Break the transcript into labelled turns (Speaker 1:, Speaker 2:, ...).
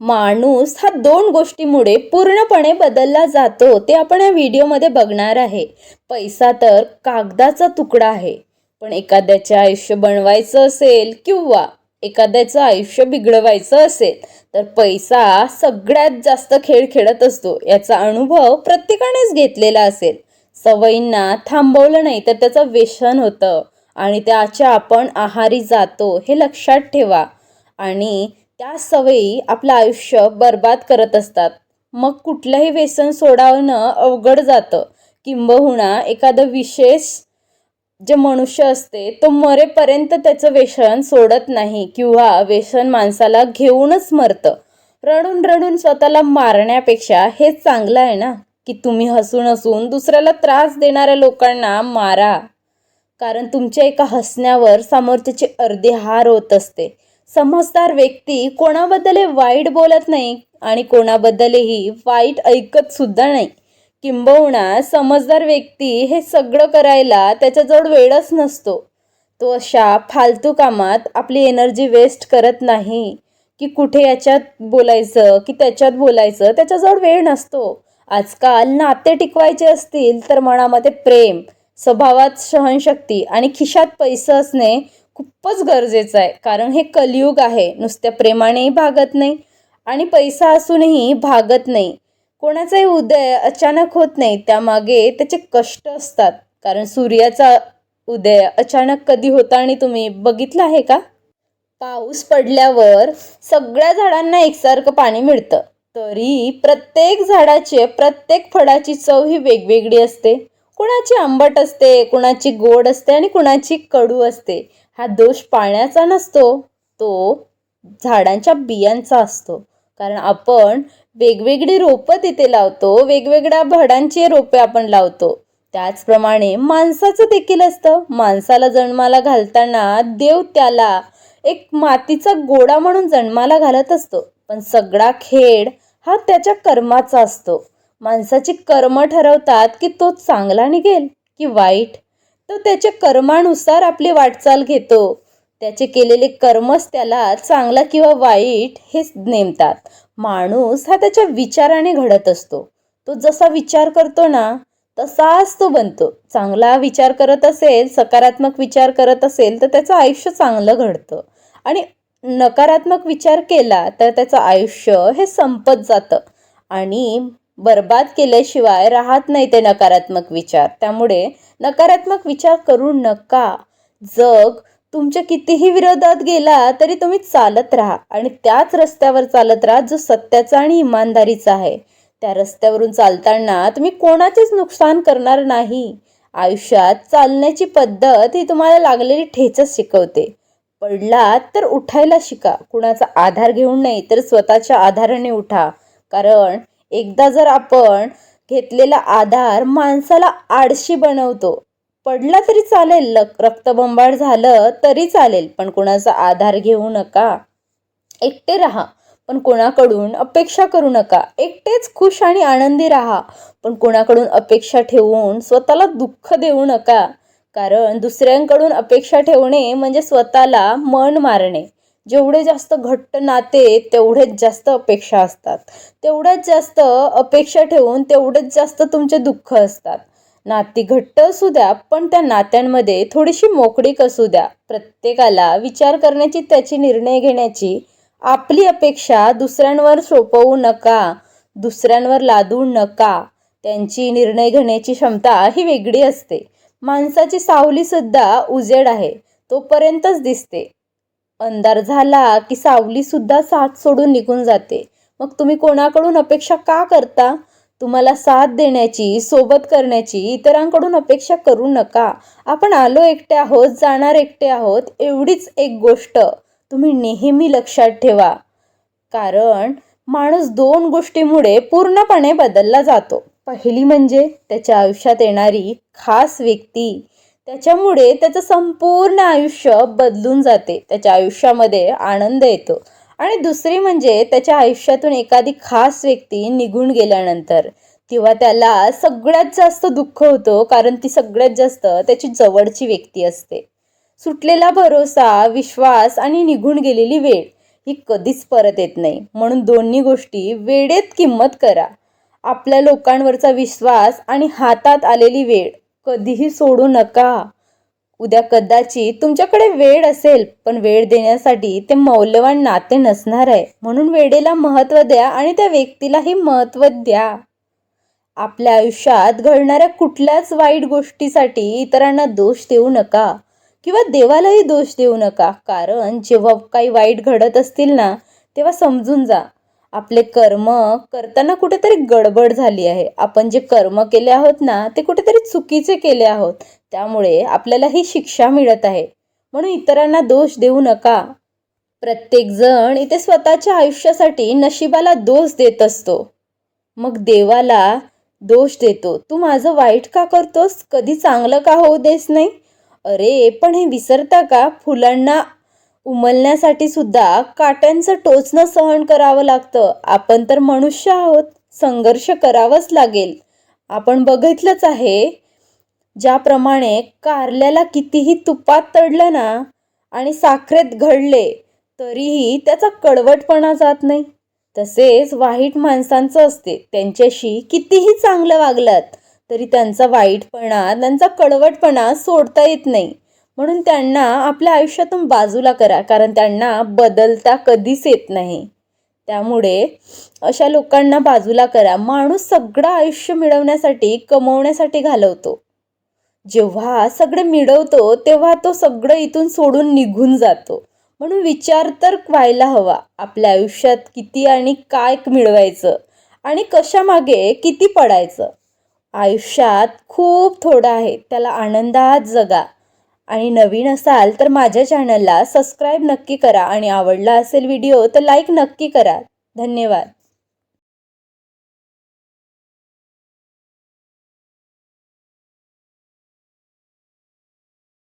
Speaker 1: माणूस हा दोन गोष्टीमुळे पूर्णपणे बदलला जातो ते आपण या व्हिडिओमध्ये बघणार आहे. पैसा तर कागदाचा तुकडा आहे पण एखाद्याचे आयुष्य बनवायचं असेल किंवा एखाद्याचं आयुष्य बिघडवायचं असेल तर पैसा सगळ्यात जास्त खेळ खेळत असतो. याचा अनुभव प्रत्येकानेच घेतलेला असेल. सवयींना थांबवलं नाही तर त्याचं व्यसन होतं आणि त्याच्या आपण आहारी जातो हे लक्षात ठेवा. आणि त्या सवयी आपलं आयुष्य बर्बाद करत असतात. मग कुठलंही व्यसन सोडावणं अवघड जातं. किंबहुना एखादं विशेष जे मनुष्य असते तो मरेपर्यंत त्याचं व्यसन सोडत नाही किंवा व्यसन माणसाला घेऊनच मरतं. रडून रडून स्वतःला मारण्यापेक्षा हेच चांगलं आहे ना? की तुम्ही हसून हसून दुसऱ्याला त्रास देणाऱ्या लोकांना मारा. कारण तुमच्या एका हसण्यावर समोरच्याची अर्धे हार होत असते. समजदार व्यक्ती कोणाबद्दलही वाईट बोलत नाही आणि कोणाबद्दलही वाईट ऐकत सुद्धा नाही. किंबहुना समजदार व्यक्ती हे सगळं करायला त्याच्याजवळ वेळच नसतो. तो अशा फालतू कामात आपली एनर्जी वेस्ट करत नाही की कुठे याच्यात बोलायचं की त्याच्यात बोलायचं त्याच्याजवळ वेळ नसतो. आजकाल नाते टिकवायचे असतील तर मनामध्ये प्रेम स्वभावात सहनशक्ती आणि खिशात पैसे असणे खूपच गरजेचं आहे. कारण हे कलियुग आहे. नुसत्या प्रेमानेही भागत नाही आणि पैसा असूनही भागत नाही. कोणाचाही उदय अचानक होत नाही. त्यामागे त्याचे कष्ट असतात. कारण सूर्याचा उदय अचानक कधी होता आणि तुम्ही बघितलं आहे का? पाऊस पडल्यावर सगळ्या झाडांना एकसारखं पाणी मिळतं. तरी प्रत्येक झाडाचे प्रत्येक फळाची चव ही वेगवेगळी असते. कुणाची आंबट असते कुणाची गोड असते आणि कुणाची कडू असते हा दोष पाण्याचा नसतो तो झाडांच्या बियांचा असतो. कारण आपण वेगवेगळी रोपं तिथे लावतो वेगवेगळ्या भडांची रोपे आपण लावतो. त्याचप्रमाणे माणसाचं देखील असतं. माणसाला जन्माला घालताना देव त्याला एक मातीचा गोडा म्हणून जन्माला घालत असतो. पण सगळा खेळ हा त्याच्या कर्माचा असतो. माणसाची कर्म ठरवतात की तो चांगला निघेल की वाईट? तो त्याच्या कर्मानुसार आपली वाटचाल घेतो. त्याचे केलेले कर्मच त्याला चांगला किंवा वाईट हे नेमतात. माणूस हा त्याच्या विचाराने घडत असतो. तो जसा विचार करतो ना तसाच तो बनतो. चांगला विचार करत असेल सकारात्मक विचार करत असेल तर त्याचं आयुष्य चांगलं घडतं. आणि नकारात्मक विचार केला तर त्याचं आयुष्य हे संपत जातं. आणि बर्बाद केल्याशिवाय राहत नाही ते नकारात्मक विचार. त्यामुळे नकारात्मक विचार करू नका. जग तुमच्या कितीही विरोधात गेला तरी तुम्ही चालत राहा आणि त्याच रस्त्यावर चालत राहा जो सत्याचा आणि इमानदारीचा आहे. त्या रस्त्यावरून चालताना तुम्ही कोणाचेच नुकसान करणार नाही. आयुष्यात चालण्याची पद्धत ही तुम्हाला लागलेली ठेचच शिकवते. पडलात तर उठायला शिका. कुणाचा आधार घेऊन नाही तर स्वतःच्या आधाराने उठा. कारण एकदा जर आपण घेतलेला आधार माणसाला आडशी बनवतो पडला तरी चालेल रक्तबंबाळ झालं तरी चालेल पण कुणाचा आधार घेऊ नका. एकटे राहा पण कोणाकडून अपेक्षा करू नका. एकटेच खुश आणि आनंदी राहा पण कोणाकडून अपेक्षा ठेवून स्वतःला दुःख देऊ नका. कारण दुसऱ्यांकडून अपेक्षा ठेवणे म्हणजे स्वतःला मन मारणे. जेवढे जास्त घट्ट नाते तेवढेच जास्त अपेक्षा असतात. तेवढ्याच जास्त अपेक्षा ठेवून तेवढेच जास्त तुमचे दुःख असतात. नाती घट्ट असू द्या पण त्या नात्यांमध्ये थोडीशी मोकळीक असू द्या. प्रत्येकाला विचार करण्याची त्याची निर्णय घेण्याची आपली अपेक्षा दुसऱ्यांवर सोपवू नका दुसऱ्यांवर लादू नका. त्यांची निर्णय घेण्याची क्षमता ही वेगळी असते. माणसाची सावलीसुद्धा उजेड आहे. तोपर्यंतच दिसते. अंधार झाला की सावलीसुद्धा साथ सोडून निघून जाते. मग तुम्ही कोणाकडून अपेक्षा का करता? तुम्हाला साथ देण्याची सोबत करण्याची इतरांकडून अपेक्षा करू नका. आपण आलो एकटे आहोत जाणार एकटे आहोत एवढीच एक गोष्ट तुम्ही नेहमी लक्षात ठेवा. कारण माणूस दोन गोष्टीमुळे पूर्णपणे बदलला जातो. पहिली म्हणजे त्याच्या आयुष्यात येणारी खास व्यक्ती. त्याच्यामुळे त्याचं संपूर्ण आयुष्य बदलून जाते. त्याच्या आयुष्यामध्ये आनंद येतो. आणि दुसरी म्हणजे त्याच्या आयुष्यातून एखादी खास व्यक्ती निघून गेल्यानंतर तेव्हा त्याला सगळ्यात जास्त दुःख होतो कारण ती सगळ्यात जास्त त्याची जवळची व्यक्ती असते. सुटलेला भरोसा विश्वास आणि निघून गेलेली वेळ ही कधीच परत येत नाही. म्हणून दोन्ही गोष्टी वेळेत किंमत करा. आपल्या लोकांवरचा विश्वास आणि हातात आलेली वेळ कधीही सोडू नका. उद्या कदाचित तुमच्याकडे वेळ असेल पण वेळ देण्यासाठी ते मौल्यवान नाते नसणार आहे. म्हणून वेळेला महत्त्व द्या आणि त्या व्यक्तीलाही महत्त्व द्या. आपल्या आयुष्यात घडणाऱ्या कुठल्याच वाईट गोष्टीसाठी इतरांना दोष देऊ नका किंवा देवालाही दोष देऊ नका. कारण जेव्हा काही वाईट घडत असतील ना तेव्हा समजून जा. आपले कर्म करताना कुठेतरी गडबड झाली आहे. आपण जे कर्म केले आहोत ना ते कुठेतरी चुकीचे केले आहोत. त्यामुळे आपल्याला ही शिक्षा मिळत आहे. म्हणून इतरांना दोष देऊ नका. प्रत्येकजण इथे स्वतःच्या आयुष्यासाठी नशिबाला दोष देत असतो. मग देवाला दोष देतो. तू माझं वाईट का करतोस? कधी चांगलं का होऊ देस नाही? अरे पण हे विसरता का? फुलांना उमलण्यासाठी सुद्धा काट्यांचं टोचणं सहन करावं लागतं. आपण तर मनुष्य आहोत. संघर्ष करावाच लागेल. आपण बघितलंच आहे ज्याप्रमाणे कारल्याला कितीही तुपात तडलं ना आणि साखरेत घडले तरीही त्याचा कडवटपणा जात नाही. तसेच वाईट माणसांचं असते. त्यांच्याशी कितीही चांगलं वागलात तरी त्यांचा वाईटपणा त्यांचा कडवटपणा सोडता येत नाही. म्हणून त्यांना आपल्या आयुष्यातून बाजूला करा कारण त्यांना बदलता कधीच येत नाही. त्यामुळे अशा लोकांना बाजूला करा. माणूस सगळं आयुष्य मिळवण्यासाठी कमवण्यासाठी घालवतो. जेव्हा सगळं मिळवतो तेव्हा तो सगळं इथून सोडून निघून जातो. म्हणून विचार तर व्हायला हवा आपल्या आयुष्यात किती आणि काय मिळवायचं आणि कशामागे किती पडायचं. आयुष्यात खूप थोडं आहे त्याला आनंदात जगा. आणि नवीन असाल तर माझ्या चॅनलला सबस्क्राईब नक्की करा आणि आवडला असेल व्हिडिओ तर लाईक नक्की करा. धन्यवाद.